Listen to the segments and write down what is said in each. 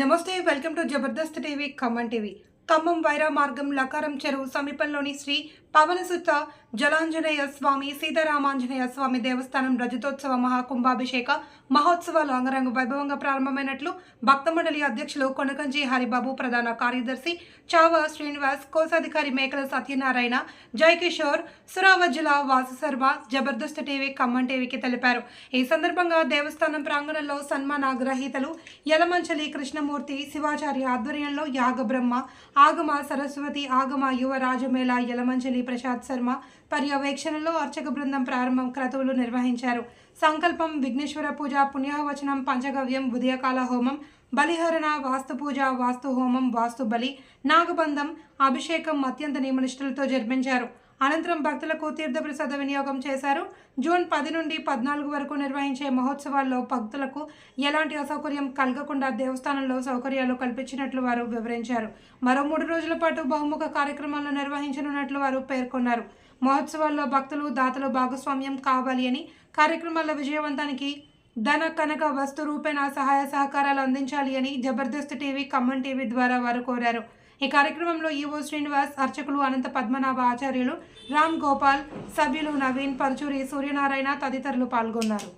నమస్తే welcome to Jabardasth TV Khammam TV. Khammam Wyra మార్గం లకారం చెరువు సమీపంలోని శ్రీ పవనసుత జలాంజనేయ స్వామి సీతారామాంజనేయ స్వామి దేవస్థానం రజతోత్సవ మహాకుంభాభిషేక మహోత్సవాలు అంగరంగ వైభవంగా ప్రారంభమైనట్లు భక్త మండలి అధ్యక్షులు కొనకంజి హరిబాబు ప్రధాన కార్యదర్శి చావ శ్రీనివాస్ కోశాధికారి మేకల సత్యనారాయణ జయకిషోర్ సురావజ్జుల వాసుశర్మ జబర్దస్త్ టీవీ ఖమ్మం టీవీకి తెలిపారు. ఈ సందర్భంగా దేవస్థానం ప్రాంగణంలో సన్మాన గ్రహీతలు యలమంచలి కృష్ణమూర్తి శివాచార్య ఆధ్వర్యంలో యాగబ్రహ్మ ఆగమ సరస్వతి ఆగమ యువ రాజమేళ యలమంచలి ప్రసాద్ శర్మ పర్యవేక్షణలో అర్చక బృందం ప్రారంభం క్రతువులు నిర్వహించారు. సంకల్పం విఘ్నేశ్వర పూజ పుణ్యవచనం పంచగవ్యం ఉదయకాల హోమం బలిహరణ వాస్తు పూజ వాస్తు హోమం వాస్తు బలి నాగబంధం అభిషేకం అత్యంత నియమనిష్టలతో జరిపించారు. అనంతరం భక్తులకు తీర్థప్రసాద వినియోగం చేశారు. జూన్ పది నుండి పద్నాలుగు వరకు నిర్వహించే మహోత్సవాల్లో భక్తులకు ఎలాంటి అసౌకర్యం కలగకుండా దేవస్థానంలో సౌకర్యాలు కల్పించినట్లు వారు వివరించారు. మరో మూడు రోజుల పాటు బహుముఖ కార్యక్రమాలు నిర్వహించనున్నట్లు వారు పేర్కొన్నారు. మహోత్సవాల్లో భక్తులు దాతలు భాగస్వామ్యం కావాలి అని కార్యక్రమాల విజయవంతానికి ధన కనక వస్తు రూపేణ సహాయ సహకారాలు అందించాలి అని జబర్దస్త్ టీవీ ఖమ్మం టీవీ ద్వారా వారు కోరారు. ఈ కార్యక్రమంలో ఈవో శ్రీనివాస్ అర్చకులు అనంత పద్మనాభ ఆచార్యులు రామ్ గోపాల్ సభ్యులు నవీన్ పరచూరి సూర్యనారాయణ తదితరులు పాల్గొన్నారు.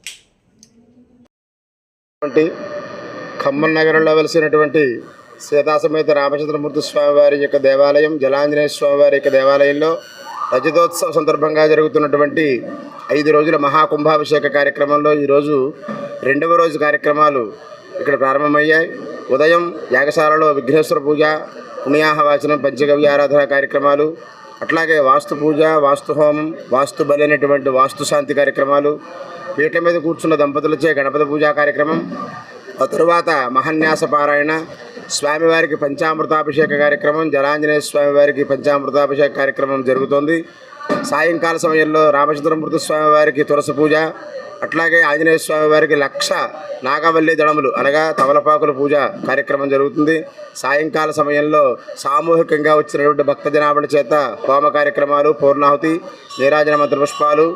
ఖమ్మం నగరంలో వెలిసినటువంటి సీతాసమేత రామచంద్రమూర్తి స్వామివారి యొక్క దేవాలయం జలాంజనేయ స్వామివారి యొక్క దేవాలయంలో రజతోత్సవం సందర్భంగా జరుగుతున్నటువంటి ఐదు రోజుల మహాకుంభాభిషేక కార్యక్రమంలో ఈరోజు రెండవ రోజు కార్యక్రమాలు ఇక్కడ ప్రారంభమయ్యాయి. ఉదయం యాగశాలలో విఘ్నేశ్వర పూజ పుణ్యాహవాచనం పంచగవ్య ఆరాధన కార్యక్రమాలు అట్లాగే వాస్తు పూజ వాస్తు హోమం వాస్తు బలైనటువంటి వాస్తు శాంతి కార్యక్రమాలు పీఠ మీద కూర్చున్న దంపతులచే గణపతి పూజా కార్యక్రమం ఆ తరువాత మహన్యాస పారాయణ స్వామివారికి పంచామృతాభిషేక కార్యక్రమం జలాంజనేయ స్వామివారికి పంచామృతాభిషేక కార్యక్రమం జరుగుతోంది. సాయంకాల సమయంలో రామచంద్రమూర్తి స్వామివారికి తులసి పూజ అట్లాగే ఆంజనేయ స్వామి వారికి లక్ష నాగవల్లి దళములు అనగా తమలపాకుల పూజ కార్యక్రమం జరుగుతుంది. సాయంకాల సమయంలో సామూహికంగా వచ్చినటువంటి భక్త జనాభుల చేత హోమ కార్యక్రమాలు పూర్ణాహుతి నీరాజన మంత్ర పుష్పాలు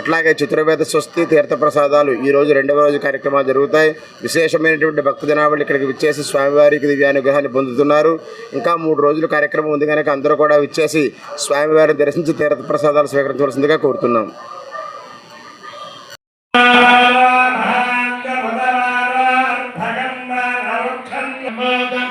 అట్లాగే చతుర్వేద స్వస్తి తీర్థప్రసాదాలు ఈ రోజు రెండవ రోజు కార్యక్రమాలు జరుగుతాయి. విశేషమైనటువంటి భక్త జనాభాలు ఇక్కడికి విచ్చేసి స్వామివారికి దివ్యానుగ్రహాన్ని పొందుతున్నారు. ఇంకా మూడు రోజులు కార్యక్రమం ఉంది కనుక అందరూ కూడా విచ్చేసి స్వామివారిని దర్శించి తీర్థప్రసాదాలు స్వీకరించవలసిందిగా కోరుతున్నాం. మాతరం